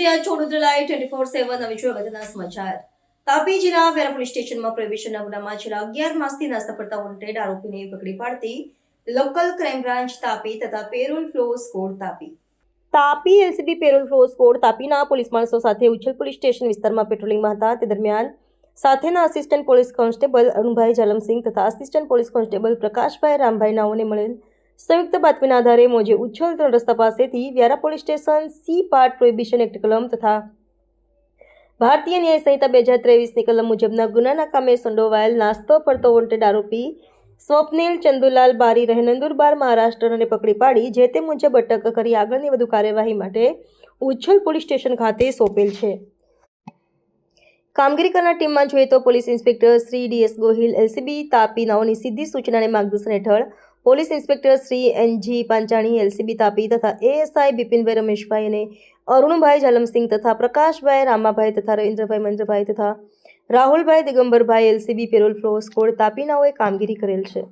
રહ્યા છો Vadodara twenty four seven હવે જોઈએ અગત્યના સમાચાર. તાપી જિલ્લા વેરા પોલીસ સ્ટેશનમાં પ્રોહિબિશનના ગુનામાં છેલ્લા અગિયાર માસથી નાસ્તા પડતા વોન્ટેડ આરોપીને પકડી પાડતી લોકલ ક્રાઇમ બ્રાન્ચ તાપી તથા parole furlough squad Tapi. Tapi LCB parole furlough squad તાપીના police માણસો સાથે ઉછલ પોલીસ સ્ટેશન વિસ્તારમાં પેટ્રોલિંગમાં હતા. તે દરમિયાન સાથેના assistant police constable Arunbhai Jalamsinh તથા assistant police constable Prakashbhai Rambhai નાઓને મળેલ સંયુક્ત બાતમીના આધારે મોજે ઉચ્છલ ત્રણ રસ્તા પાસેથી Vyara police station C part prohibition act કલમ તથા ભારતીય ન્યાય સંહિતા બે હજાર ત્રેવીસની કલમ મુજબના ગુનાના કામે સંડોવાયેલ નાસ્તો પડતો વોન્ટેડ આરોપી સ્વપ્નિલ ચંદુલાલ બારી રહે નંદુરબાર મહારાષ્ટ્રને પકડી પાડી, જે તે મુજબ અટક કરી આગળની વધુ કાર્યવાહી માટે ઉચ્છલ પોલીસ સ્ટેશન ખાતે સોંપેલ છે. કામગીરી કરનાર ટીમમાં જોઈએ તો police inspector Shri DS Gohil LCB Tapi નાઓની સીધી સૂચનાને માર્ગદર્શન હેઠળ police inspector Shri NG Panchani LCB Tapi તથા એએસઆઈ બિપિનભાઈ રમેશભાઈ અને અરુણભાઈ જલમસિંહ તથા પ્રકાશભાઈ રામાભાઈ તથા રવિન્દ્રભાઈ મંદ્રભાઈ તથા Rahulbhai Digambarbhai LCB parole furlough squad તાપીનાઓએ કામગીરી કરેલ છે.